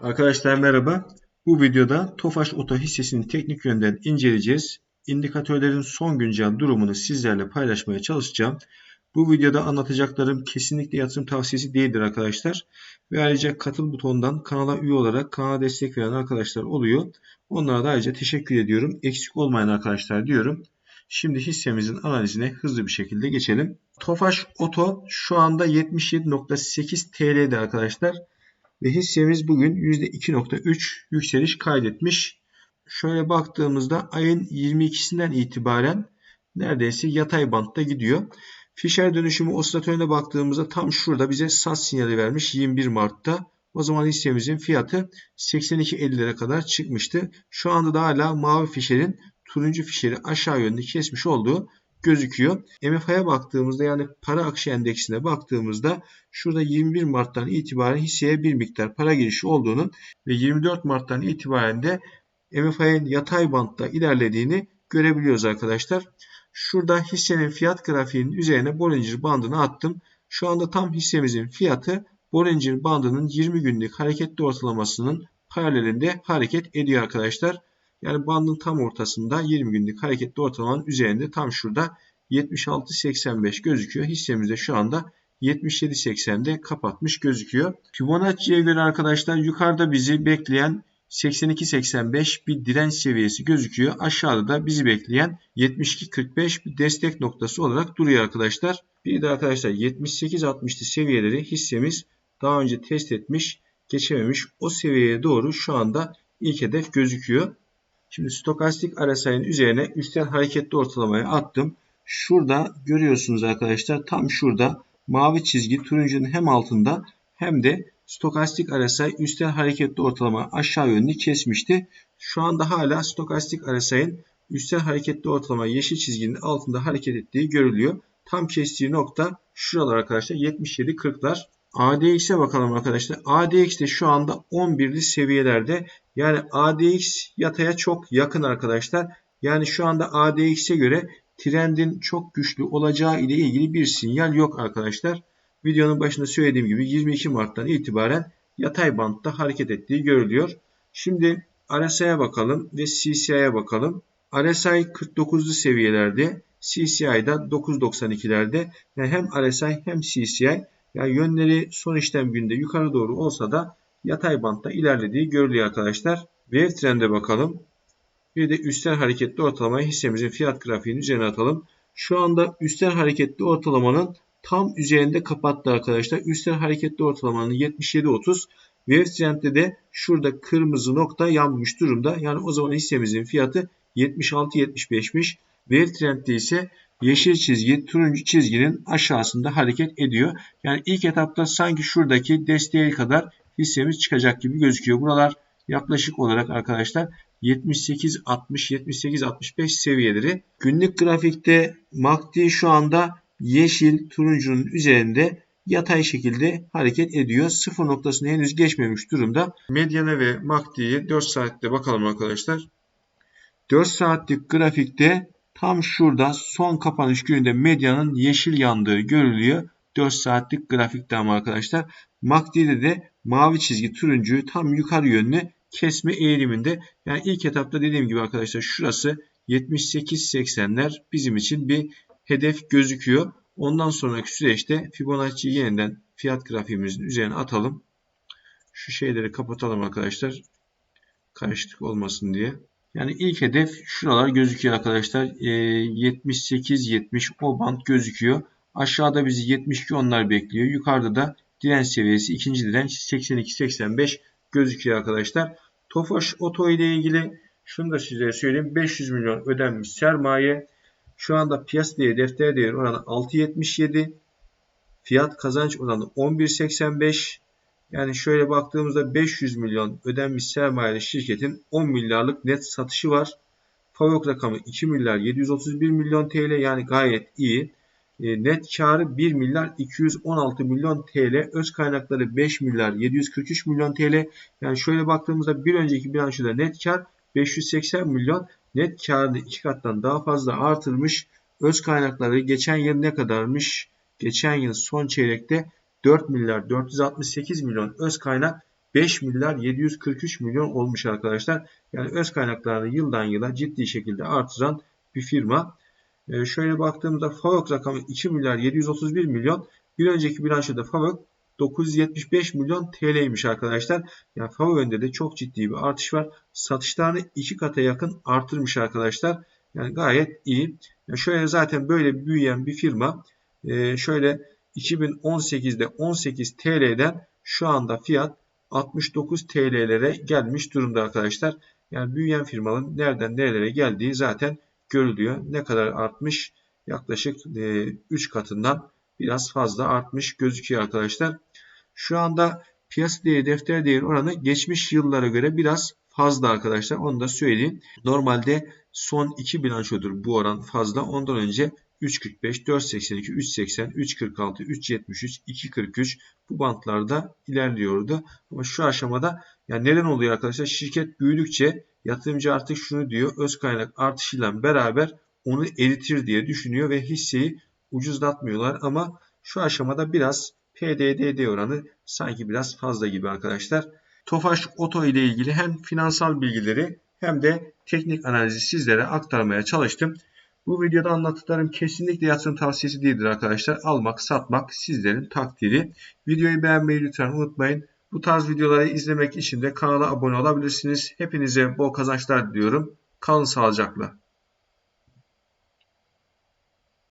Arkadaşlar merhaba. Bu videoda Tofaş Oto hissesini teknik yönden inceleyeceğiz. İndikatörlerin son güncel durumunu sizlerle paylaşmaya çalışacağım. Bu videoda anlatacaklarım kesinlikle yatırım tavsiyesi değildir arkadaşlar. Ve ayrıca katıl butonundan kanala üye olarak kanala destek veren arkadaşlar oluyor. Onlara da ayrıca teşekkür ediyorum. Eksik olmayan arkadaşlar diyorum. Şimdi hissemizin analizine hızlı bir şekilde geçelim. Tofaş Oto şu anda 77.8 TL'de arkadaşlar. Ve hissemiz bugün %2.3 yükseliş kaydetmiş. Şöyle baktığımızda ayın 22'sinden itibaren neredeyse yatay bantta gidiyor. Fisher dönüşümü osilatörüne baktığımızda tam şurada bize sat sinyali vermiş 21 Mart'ta. O zaman hissemizin fiyatı 82.50'lere kadar çıkmıştı. Şu anda da hala mavi fişerin turuncu fişeri aşağı yönde kesmiş olduğu gözüküyor. MFI'ye baktığımızda yani para akışı endeksine baktığımızda şurada 21 Mart'tan itibaren hisseye bir miktar para girişi olduğunu ve 24 Mart'tan itibaren de MFI'nin yatay bantta ilerlediğini görebiliyoruz arkadaşlar. Şurada hissenin fiyat grafiğinin üzerine Bollinger bandını attım. Şu anda tam hissemizin fiyatı Bollinger bandının 20 günlük hareketli ortalamasının paralelinde hareket ediyor arkadaşlar. Yani bandın tam ortasında 20 günlük hareketli ortalamanın üzerinde tam şurada 76.85 gözüküyor. Hissemizde şu anda 77.80'de kapatmış gözüküyor. Fibonacci'ye göre arkadaşlar yukarıda bizi bekleyen 82.85 bir direnç seviyesi gözüküyor. Aşağıda da bizi bekleyen 72.45 bir destek noktası olarak duruyor arkadaşlar. Bir de arkadaşlar 78.60'lı seviyeleri hissemiz daha önce test etmiş, geçememiş. O seviyeye doğru şu anda ilk hedef gözüküyor. Şimdi stokastik RSI'nin üzerine üstel hareketli ortalamayı attım. Şurada görüyorsunuz arkadaşlar tam şurada mavi çizgi turuncunun hem altında hem de stokastik RSI üstel hareketli ortalama aşağı yönlü kesmişti. Şu anda hala stokastik RSI'nin üstel hareketli ortalama yeşil çizginin altında hareket ettiği görülüyor. Tam kestiği nokta şuralar arkadaşlar 77.40'lar. ADX'e bakalım arkadaşlar. ADX de şu anda 11'li seviyelerde. Yani ADX yataya çok yakın arkadaşlar. Yani şu anda ADX'e göre trendin çok güçlü olacağı ile ilgili bir sinyal yok arkadaşlar. Videonun başında söylediğim gibi 22 Mart'tan itibaren yatay bantta hareket ettiği görülüyor. Şimdi RSI'ye bakalım ve CCI'ye bakalım. RSI 49'lu seviyelerde, CCI'da 9.92'lerde. Yani hem RSI hem CCI yani yönleri son işlem günde yukarı doğru olsa da yatay bantta ilerlediği görülüyor arkadaşlar. Wave trend'e bakalım. Bir de üstel hareketli ortalamayı hissemizin fiyat grafiğinin üzerine atalım. Şu anda üstel hareketli ortalamanın tam üzerinde kapattı arkadaşlar. Üstel hareketli ortalamanın 77.30. Wave trend'de de şurada kırmızı nokta yanmış durumda. Yani o zaman hissemizin fiyatı 76.75'miş. Wave trend'de ise yeşil çizgi turuncu çizginin aşağısında hareket ediyor. Yani ilk etapta sanki şuradaki desteğe kadar hissemiz çıkacak gibi gözüküyor. Buralar yaklaşık olarak arkadaşlar 78-60-78-65 seviyeleri. Günlük grafikte MACD şu anda yeşil turuncunun üzerinde yatay şekilde hareket ediyor. Sıfır noktasını henüz geçmemiş durumda. Mediana ve MACD'yi 4 saatte bakalım arkadaşlar. 4 saatlik grafikte tam şurada son kapanış gününde medyanın yeşil yandığı görülüyor. 4 saatlik grafikte ama arkadaşlar. MACD'de de mavi çizgi turuncuyu tam yukarı yönlü kesme eğiliminde. Yani ilk etapta dediğim gibi arkadaşlar şurası 78-80'ler bizim için bir hedef gözüküyor. Ondan sonraki süreçte Fibonacci'yi yeniden fiyat grafiğimizin üzerine atalım. Şu şeyleri kapatalım arkadaşlar. Karışıklık olmasın diye. Yani ilk hedef şuralar gözüküyor arkadaşlar. E, 78-70 o band gözüküyor. Aşağıda bizi 72 onlar bekliyor. Yukarıda da direnç seviyesi ikinci direnç 82-85 gözüküyor arkadaşlar. Tofaş Oto ile ilgili şunu da size söyleyeyim. 500 milyon ödenmiş sermaye. Şu anda piyasa değeri defter değeri oranı 6.77. Fiyat kazanç oranı 11.85. Yani şöyle baktığımızda 500 milyon ödenmiş sermayeli şirketin 10 milyarlık net satışı var. FAVÖK rakamı 2 milyar 731 milyon TL yani gayet iyi. E, net karı 1 milyar 216 milyon TL. Öz kaynakları 5 milyar 743 milyon TL. Yani şöyle baktığımızda bir önceki bilançoda net kar 580 milyon. Net karını iki kattan daha fazla artırmış. Öz kaynakları geçen yıl ne kadarmış? Geçen yıl son çeyrekte 4 milyar 468 milyon öz kaynak 5 milyar 743 milyon olmuş arkadaşlar. Yani öz kaynaklarını yıldan yıla ciddi şekilde artıran bir firma. Ee, şöyle baktığımızda FAVÖK rakamı 2 milyar 731 milyon. Bir önceki bilançoda FAVÖK 975 milyon TL'ymiş arkadaşlar. Yani FAVÖK'ünde de çok ciddi bir artış var. Satışlarını iki kata yakın artırmış arkadaşlar. Yani gayet iyi. Yani şöyle zaten böyle büyüyen bir firma. Ee, şöyle 2018'de 18 TL'den şu anda fiyat 69 TL'lere gelmiş durumda arkadaşlar. Yani büyüyen firmanın nereden nerelere geldiği zaten görülüyor. Ne kadar artmış? Yaklaşık 3 katından biraz fazla artmış gözüküyor arkadaşlar. Şu anda piyasa değeri defter değeri oranı geçmiş yıllara göre biraz fazla arkadaşlar. Onu da söyleyeyim. Normalde son 2 bilançodur bu oran fazla. Ondan önce 3.45, 4.82, 3.80, 3.46, 3.73, 2.43 bu bantlarda ilerliyordu. Ama şu aşamada yani neden oluyor arkadaşlar? Şirket büyüdükçe yatırımcı artık şunu diyor. Öz kaynak artışıyla beraber onu eritir diye düşünüyor ve hisseyi ucuzlatmıyorlar. Ama şu aşamada biraz PDDD oranı sanki biraz fazla gibi arkadaşlar. Tofaş Oto ile ilgili hem finansal bilgileri hem de teknik analizi sizlere aktarmaya çalıştım. Bu videoda anlattıklarım kesinlikle yatırım tavsiyesi değildir arkadaşlar. Almak, satmak sizlerin takdiri. Videoyu beğenmeyi lütfen unutmayın. Bu tarz videoları izlemek için de kanala abone olabilirsiniz. Hepinize bol kazançlar diliyorum. Kalın sağlıcakla.